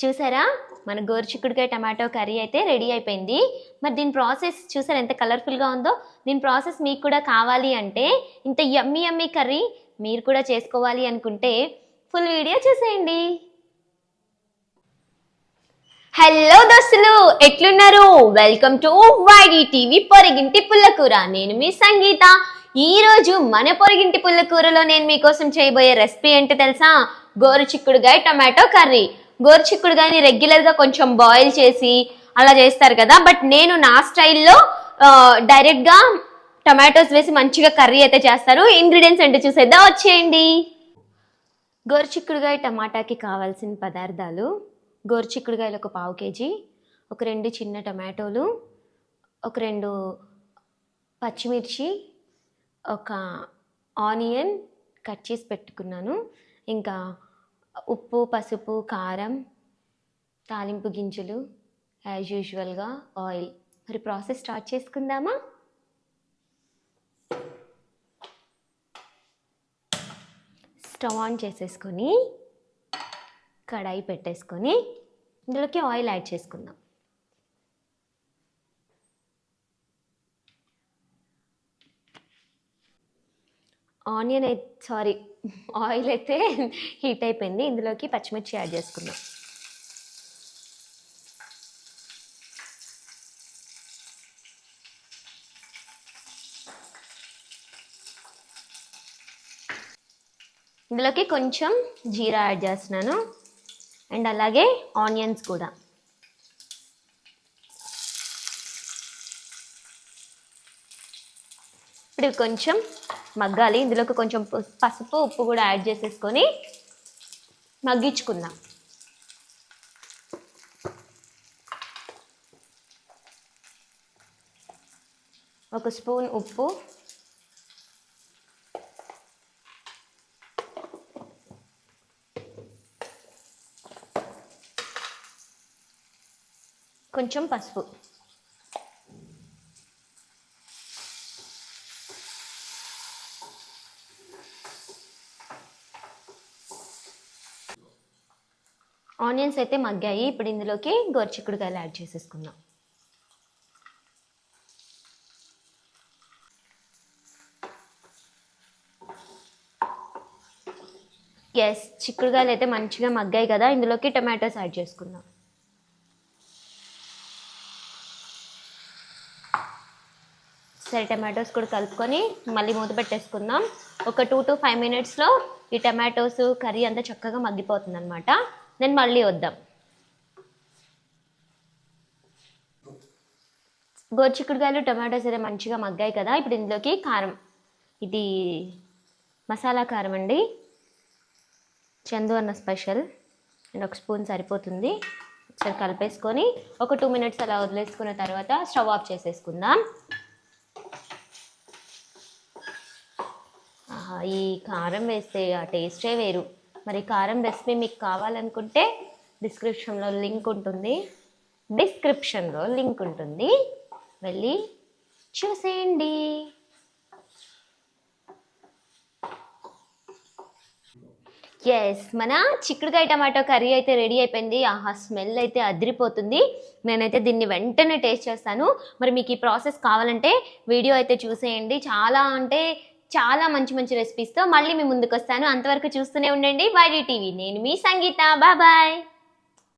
చూసారా? మన గోరుచిక్కుడుకాయ టమాటో కర్రీ అయితే రెడీ అయిపోయింది. మరి దీని ప్రాసెస్ చూసారా ఎంత కలర్ఫుల్గా ఉందో? దీని ప్రాసెస్ మీకు కూడా కావాలి అంటే ఇంత యమ్మీ యమ్మీ కర్రీ మీరు కూడా చేసుకోవాలి అనుకుంటే ఫుల్ వీడియో చూసేయండి. హలో దోస్తులు ఎట్లున్నారు? వెల్కమ్ టు వైడి టీవీ పొరిగింటి పుల్లకూర నేను మీ సంగీత. ఈరోజు మన పొరిగింటి పుల్లకూరలో నేను మీకోసం చేయబోయే రెసిపీ ఏంటో తెలుసా? గోరు చిక్కుడుగాయ టమాటో కర్రీ. గోరు చిక్కుడుగాయని రెగ్యులర్గా కొంచెం బాయిల్ చేసి అలా చేస్తారు కదా. బట్ నేను నా స్టైల్లో డైరెక్ట్గా టమాటోస్ వేసి మంచిగా కర్రీ అయితే చేస్తారు ఇంగ్రీడియంట్స్ ఏంటో చూసేద్దాం. వచ్చేయండి. గోరుచిక్కుడుగాయ టమాటాకి కావాల్సిన పదార్థాలు. గోరుచిక్కుడుగాయలు ఒక పావు కేజీ ఒక రెండు చిన్న టమాటోలు ఒక రెండు పచ్చిమిర్చి ఒక ఆనియన్ కట్ చేసి పెట్టుకున్నాను. ఇంకా ఉప్పు పసుపు కారం తాలింపు గింజలు యాజ్ యూజువల్గా ఆయిల్ మరి ప్రాసెస్ స్టార్ట్ చేసుకుందామా? స్టవ్ ఆన్ చేసేసుకొని కడాయి పెట్టేసుకొని ఇందులోకి ఆయిల్ యాడ్ చేసుకుందాం. ఆనియన్ అయితే సారీ ఆయిల్ అయితే హీట్ అయిపోయింది. ఇందులోకి పచ్చిమిర్చి యాడ్ చేసుకుందాం. ఇందులోకి కొంచెం జీరా యాడ్ చేస్తున్నాను. అండ్ అలాగే ఆనియన్స్ కూడా. ఇప్పుడు ఇవి కొంచెం మగ్గాలి. ఇందులోకి కొంచెం పసుపు ఉప్పు కూడా యాడ్ చేసేసుకొని మగ్గించుకుందాం. ఒక స్పూన్ ఉప్పు. కొంచెం పసుపు. ఆనియన్స్ అయితే మగ్గాయి. ఇప్పుడు ఇందులోకి గోరుచిక్కుడుకాయలు యాడ్ చేసేసుకుందాం. ఎస్ చిక్కుడుకాయలు అయితే మంచిగా మగ్గాయి కదా. ఇందులోకి టమాటోస్ యాడ్ చేసుకుందాం. సరే టమాటోస్ కూడా కలుపుకొని మళ్ళీ మూత పెట్టేసుకుందాం. ఒక టూ టు ఫైవ్ మినిట్స్లో ఈ టమాటోస్ కర్రీ అంతా చక్కగా మగ్గిపోతుంది అనమాట నేను మళ్ళీ వద్దాం. గోర్చిక్కుడుకాయలు టమాటోస్ అయితే మంచిగా మగ్గాయి కదా ఇప్పుడు ఇందులోకి కారం. ఇది మసాలా కారం అండి. చందు అన్న స్పెషల్. అండ్ ఒక స్పూన్ సరిపోతుంది. ఒకసారి కలిపేసుకొని ఒక టూ మినిట్స్ అలా వదిలేసుకున్న తర్వాత స్టవ్ ఆఫ్ చేసేసుకుందాం. ఈ కారం వేస్తే ఆ టేస్టే వేరు. మరి కారం రెసిపీ మీకు కావాలనుకుంటే డిస్క్రిప్షన్లో లింక్ ఉంటుంది. డిస్క్రిప్షన్లో లింక్ ఉంటుంది. వెళ్ళి చూసేయండి. ఎస్ మన చిక్కుడుకాయ టమాటో కర్రీ అయితే రెడీ అయిపోయింది. ఆహా స్మెల్ అయితే అదిరిపోతుంది. నేనైతే దీన్ని వెంటనే టేస్ట్ చేస్తాను. మరి మీకు ఈ ప్రాసెస్ కావాలంటే వీడియో అయితే చూసేయండి. చాలా అంటే చాలా మంచి మంచి రెసిపీస్తో మళ్ళీ మీ ముందుకు వస్తాను అంతవరకు చూస్తూనే ఉండండి. Y D TV. నేను మీ సంగీత. బాబాయ్